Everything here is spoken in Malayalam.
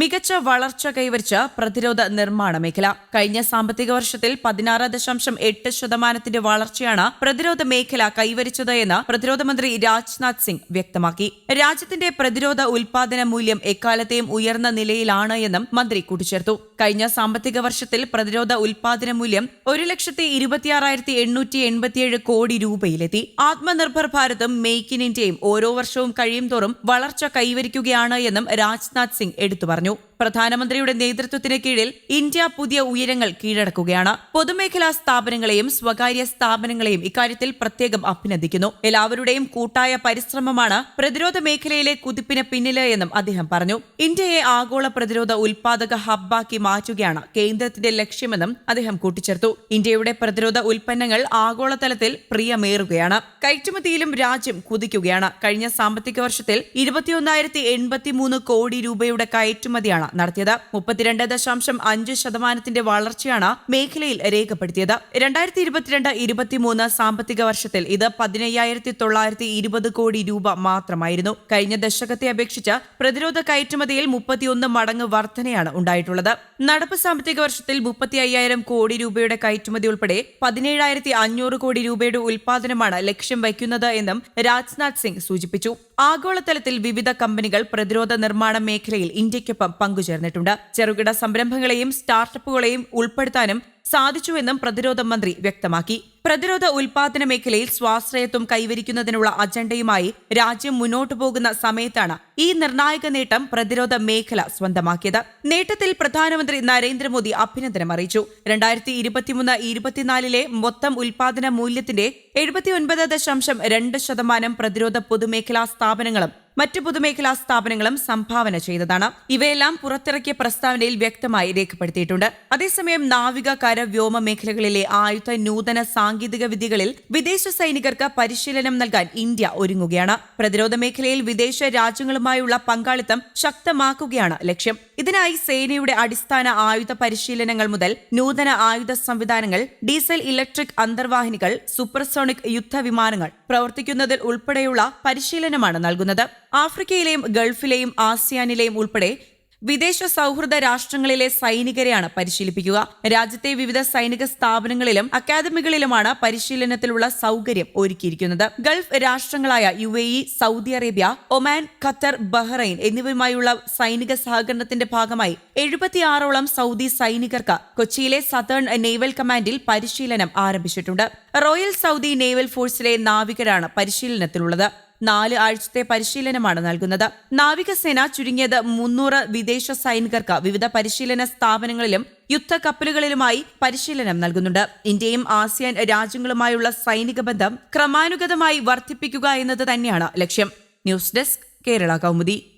മികച്ച വളർച്ച കൈവരിച്ച പ്രതിരോധ നിർമ്മാണ മേഖല. കഴിഞ്ഞ സാമ്പത്തിക വർഷത്തിൽ പതിനാറ് ദശാംശം എട്ട് ശതമാനത്തിന്റെ വളർച്ചയാണ് പ്രതിരോധ മേഖല കൈവരിച്ചത് എന്ന് പ്രതിരോധ മന്ത്രി രാജ്നാഥ് സിംഗ് വ്യക്തമാക്കി. രാജ്യത്തിന്റെ പ്രതിരോധ ഉൽപാദന മൂല്യം എക്കാലത്തെയും ഉയർന്ന നിലയിലാണ് എന്നും മന്ത്രി കൂട്ടിച്ചേർത്തു. കഴിഞ്ഞ സാമ്പത്തിക വർഷത്തിൽ പ്രതിരോധ ഉൽപാദന മൂല്യം ഒരു ലക്ഷത്തി ഇരുപത്തിയാറായിരത്തി എണ്ണൂറ്റി എൺപത്തിയേഴ് കോടി രൂപയിലെത്തി. ആത്മനിർഭർ ഭാരതും മെയ്ക്ക് ഇൻ ഇന്ത്യയും ഓരോ വർഷവും കഴിയും തോറും വളർച്ച കൈവരിക്കുകയാണ് എന്നും രാജ്നാഥ് സിംഗ് എടുത്തു പറഞ്ഞു Non. പ്രധാനമന്ത്രിയുടെ നേതൃത്വത്തിന് കീഴിൽ ഇന്ത്യ പുതിയ ഉയരങ്ങൾ കീഴടക്കുകയാണ്. പൊതുമേഖലാ സ്ഥാപനങ്ങളെയും സ്വകാര്യ സ്ഥാപനങ്ങളെയും ഇക്കാര്യത്തിൽ പ്രത്യേകം അഭിനന്ദിക്കുന്നു. എല്ലാവരുടെയും കൂട്ടായ പരിശ്രമമാണ് പ്രതിരോധ മേഖലയിലെ കുതിപ്പിന് പിന്നിൽ എന്നും അദ്ദേഹം പറഞ്ഞു. ഇന്ത്യയെ ആഗോള പ്രതിരോധ ഉൽപാദക ഹബ്ബാക്കി മാറ്റുകയാണ് കേന്ദ്രത്തിന്റെ ലക്ഷ്യമെന്നും അദ്ദേഹം കൂട്ടിച്ചേർത്തു. ഇന്ത്യയുടെ പ്രതിരോധ ഉൽപ്പന്നങ്ങൾ ആഗോളതലത്തിൽ പ്രിയമേറുകയാണ്. കയറ്റുമതിയിലും രാജ്യം കുതിക്കുകയാണ്. കഴിഞ്ഞ സാമ്പത്തിക വർഷത്തിൽ ഇരുപത്തിയൊന്നായിരത്തി എൺപത്തിമൂന്ന് കോടി രൂപയുടെ കയറ്റുമതിയാണ് നടത്തിയത്. മുപ്പത്തിരണ്ട് ദശാംശം അഞ്ച് ശതമാനത്തിന്റെ വളർച്ചയാണ് മേഖലയിൽ രേഖപ്പെടുത്തിയത്. രണ്ടായിരത്തി ഇരുപത്തിരണ്ട് ഇരുപത്തിമൂന്ന് സാമ്പത്തിക വർഷത്തിൽ ഇത് പതിനയ്യായിരത്തി തൊള്ളായിരത്തി ഇരുപത് കോടി രൂപ മാത്രമായിരുന്നു. കഴിഞ്ഞ ദശകത്തെ അപേക്ഷിച്ച് പ്രതിരോധ കയറ്റുമതിയിൽ മുപ്പത്തിയൊന്ന് മടങ്ങ് വർധനയാണ് ഉണ്ടായിട്ടുള്ളത്. നടപ്പ് സാമ്പത്തിക വർഷത്തിൽ മുപ്പത്തി അയ്യായിരം കോടി രൂപയുടെ കയറ്റുമതി ഉൾപ്പെടെ പതിനേഴായിരത്തി അഞ്ഞൂറ് കോടി രൂപയുടെ ഉൽപാദനമാണ് ലക്ഷ്യം വയ്ക്കുന്നത് എന്നും രാജ്നാഥ് സിംഗ് സൂചിപ്പിച്ചു. ആഗോളതലത്തിൽ വിവിധ കമ്പനികൾ പ്രതിരോധ നിർമ്മാണ മേഖലയിൽ ഇന്ത്യയ്ക്കൊപ്പം പങ്കുചേർന്നിട്ടുണ്ട്. ചെറുകിട സംരംഭങ്ങളെയും സ്റ്റാർട്ടപ്പുകളെയും ഉൾപ്പെടുത്താനും സാധിച്ചുവെന്നും പ്രതിരോധ മന്ത്രി വ്യക്തമാക്കി. പ്രതിരോധ ഉൽപാദന മേഖലയിൽ സ്വാശ്രയത്വം കൈവരിക്കുന്നതിനുള്ള അജണ്ടയുമായി രാജ്യം മുന്നോട്ടു പോകുന്ന സമയത്താണ് ഈ നിർണായക നേട്ടം പ്രതിരോധ മേഖല സ്വന്തമാക്കിയത്. നേട്ടത്തിൽ പ്രധാനമന്ത്രി നരേന്ദ്രമോദി അഭിനന്ദനം അറിയിച്ചു. രണ്ടായിരത്തി ഇരുപത്തിമൂന്ന് ഇരുപത്തിനാലിലെ മൊത്തം ഉൽപാദന മൂല്യത്തിന്റെ എഴുപത്തിയൊൻപത് ദശാംശം രണ്ട് ശതമാനം പ്രതിരോധ പൊതുമേഖലാ സ്ഥാപനങ്ങളും മറ്റ് പൊതുമേഖലാ സ്ഥാപനങ്ങളും സംഭാവന ചെയ്തതാണ്. ഇവയെല്ലാം പുറത്തിറക്കിയ പ്രസ്താവനയിൽ വ്യക്തമായി രേഖപ്പെടുത്തിയിട്ടുണ്ട്. അതേസമയം നാവിക കര വ്യോമ മേഖലകളിലെ ആയുധ നൂതന സാങ്കേതിക വിദ്യകളിൽ വിദേശ സൈനികർക്ക് പരിശീലനം നൽകാൻ ഇന്ത്യ ഒരുങ്ങുകയാണ്. പ്രതിരോധ മേഖലയിൽ വിദേശ രാജ്യങ്ങളുമായുള്ള പങ്കാളിത്തം ശക്തമാക്കുകയാണ് ലക്ഷ്യം. ഇതിനായി സേനയുടെ അടിസ്ഥാന ആയുധ പരിശീലനങ്ങൾ മുതൽ നൂതന ആയുധ സംവിധാനങ്ങൾ ഡീസൽ ഇലക്ട്രിക് അന്തർവാഹിനികൾ സൂപ്പർസോണിക് യുദ്ധവിമാനങ്ങൾ പ്രവർത്തിക്കുന്നതിൽ ഉൾപ്പെടെയുള്ള പരിശീലനമാണ് നൽകുന്നത്. ആഫ്രിക്കയിലെയും ഗൾഫിലെയും ആസിയാനിലെയും ഉൾപ്പെടെ വിദേശ സൗഹൃദ രാഷ്ട്രങ്ങളിലെ സൈനികരെയാണ് പരിശീലിപ്പിക്കുക. രാജ്യത്തെ വിവിധ സൈനിക സ്ഥാപനങ്ങളിലും അക്കാദമികളിലുമാണ് പരിശീലനത്തിലുള്ള സൗകര്യം ഒരുക്കിയിരിക്കുന്നത്. Gulf രാഷ്ട്രങ്ങളായ U A E Saudi Arabia Oman Qatar Bahrain എന്നിവയുമായുള്ള സൈനിക സഹകരണത്തിന്റെ ഭാഗമായി എഴുപത്തിയാറോളം സൗദി സൈനികർക്ക് കൊച്ചിയിലെ സതേൺ നേവൽ കമാൻഡിൽ പരിശീലനം ആരംഭിച്ചിട്ടുണ്ട്. റോയൽ സൗദി നേവൽ ഫോഴ്സിലെ നാവികരാണ് പരിശീലനത്തിലുള്ളത്. നാല് ആഴ്ചത്തെ പരിശീലനമാണ് നൽകുന്നത്. നാവികസേന ചുരുങ്ങിയത് മുന്നൂറ് വിദേശ സൈനികർക്ക് വിവിധ പരിശീലന സ്ഥാപനങ്ങളിലും യുദ്ധ കപ്പലുകളിലുമായി പരിശീലനം നൽകുന്നുണ്ട്. ഇന്ത്യയും ആസിയാൻ രാജ്യങ്ങളുമായുള്ള സൈനിക ബന്ധം ക്രമാനുഗതമായി വർദ്ധിപ്പിക്കുക എന്നത് തന്നെയാണ് ലക്ഷ്യം. News desk Kerala Kaumudi.